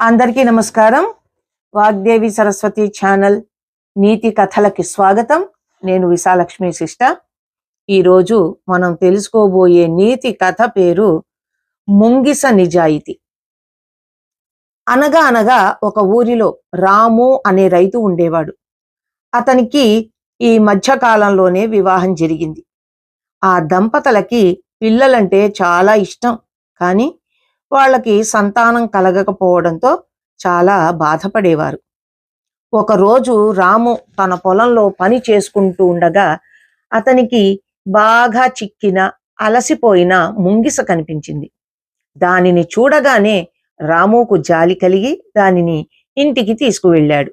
అందరికీ నమస్కారం. వాగ్దేవి సరస్వతి ఛానల్ నీతి కథలకి స్వాగతం. నేను విశాలక్ష్మి శిష్ట ఈరోజు మనం తెలుసుకోబోయే నీతి కథ పేరు ముంగిస నిజాయితీ. అనగా అనగా ఒక ఊరిలో రాము అనే రైతు ఉండేవాడు. అతనికి ఈ మధ్యకాలంలోనే వివాహం జరిగింది. ఆ దంపతులకి పిల్లలంటే చాలా ఇష్టం. కానీ వాళ్ళకి సంతానం కలగకపోవడంతో చాలా బాధపడేవారు. ఒకరోజు రాము తన పొలంలో పని చేసుకుంటూ ఉండగా అతనికి బాగా చిక్కిన అలసిపోయిన ముంగిస కనిపించింది. దానిని చూడగానే రాముకు జాలి కలిగి దానిని ఇంటికి తీసుకువెళ్ళాడు.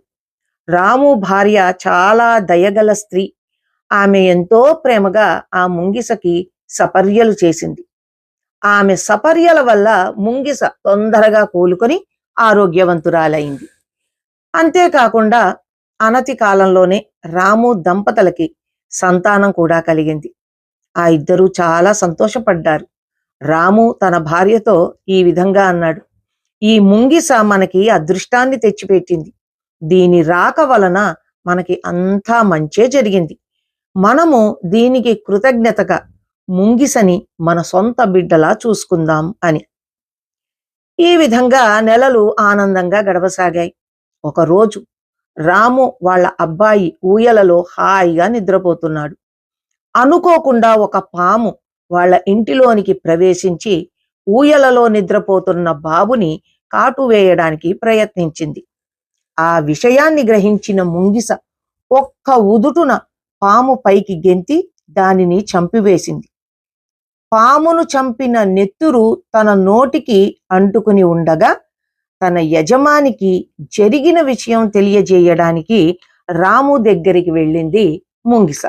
రాము భార్య చాలా దయగల స్త్రీ. ఆమె ఎంతో ప్రేమగా ఆ ముంగిసకి సపర్యలు చేసింది. ఆమె సపర్యల వల్ల ముంగిస తొందరగా కోలుకొని ఆరోగ్యవంతురాలైంది. అంతేకాకుండా అనతి కాలంలోనే రాము దంపతులకి సంతానం కూడా కలిగింది. ఆ ఇద్దరూ చాలా సంతోషపడ్డారు. రాము తన భార్యతో ఈ విధంగా అన్నాడు ఈ ముంగిస మనకి అదృష్టాన్ని తెచ్చిపెట్టింది. దీని రాక వలన మనకి అంతా మంచే జరిగింది. మనము దీనికి కృతజ్ఞతగా ముంగిసని మన సొంత బిడ్డలా చూసుకుందాం అని. ఈ విధంగా నెలలు ఆనందంగా గడవసాగాయి. ఒకరోజు రాము వాళ్ళ అబ్బాయి ఊయలలో హాయిగా నిద్రపోతున్నాడు. అనుకోకుండా ఒక పాము వాళ్ళ ఇంటిలోనికి ప్రవేశించి ఊయలలో నిద్రపోతున్న బాబుని కాటు వేయడానికి ప్రయత్నించింది. ఆ విషయాన్ని గ్రహించిన ముంగిస ఒక్క ఉదుటున పాము పైకి గెంతి దానిని చంపివేసింది. పామును చంపిన నెత్తురు తన నోటికి అంటుకుని ఉండగా తన యజమానికి జరిగిన విషయం తెలియజేయడానికి రాము దగ్గరికి వెళ్ళింది ముంగిస.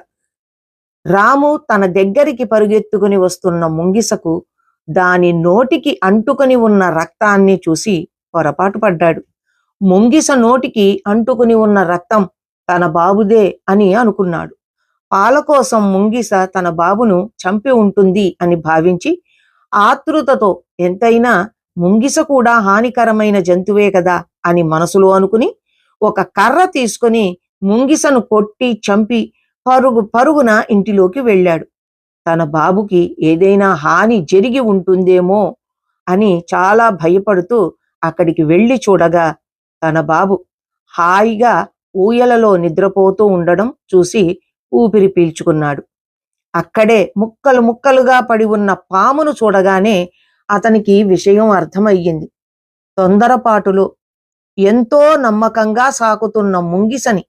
రాము తన దగ్గరికి పరుగెత్తుకుని వస్తున్న ముంగిసకు దాని నోటికి అంటుకుని ఉన్న రక్తాన్ని చూసి పొరపాటు పడ్డాడు. ముంగిస నోటికి అంటుకుని ఉన్న రక్తం తన బాబుదే అని అనుకున్నాడు. పాల కోసం ముంగిస తన బాబును చంపి ఉంటుంది అని భావించి ఆతృతతో ఎంతైనా ముంగిస కూడా హానికరమైన జంతువే కదా అని మనసులో అనుకుని ఒక కర్ర తీసుకుని ముంగిసను కొట్టి చంపి పరుగు పరుగున ఇంటిలోకి వెళ్ళాడు. తన బాబుకి ఏదైనా హాని జరిగి ఉంటుందేమో అని చాలా భయపడుతూ అక్కడికి వెళ్ళి చూడగా తన బాబు హాయిగా ఊయలలో నిద్రపోతూ ఉండడం చూసి ఊపిరి పీల్చుకున్నాడు. అక్కడే ముక్కలు ముక్కలుగా పడి ఉన్న పామును చూడగానే అతనికి విషయం అర్థమయ్యింది. తొందరపాటులో ఎంతో నమ్మకంగా సాకుతున్న ముంగిసని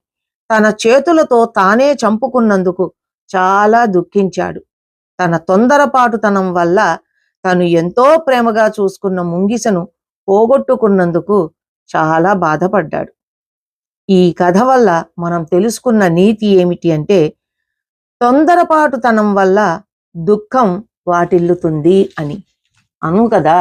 తన చేతులతో తానే చంపుకున్నందుకు చాలా దుఃఖించాడు. తన తొందరపాటుతనం వల్ల తను ఎంతో ప్రేమగా చూసుకున్న ముంగిసను పోగొట్టుకున్నందుకు చాలా బాధపడ్డాడు. ఈ కథ వల్ల మనం తెలుసుకున్న నీతి ఏమిటి అంటే తొందరపాటుతనం వల్ల దుఃఖం వాటిల్లుతుంది అని. అను కదా?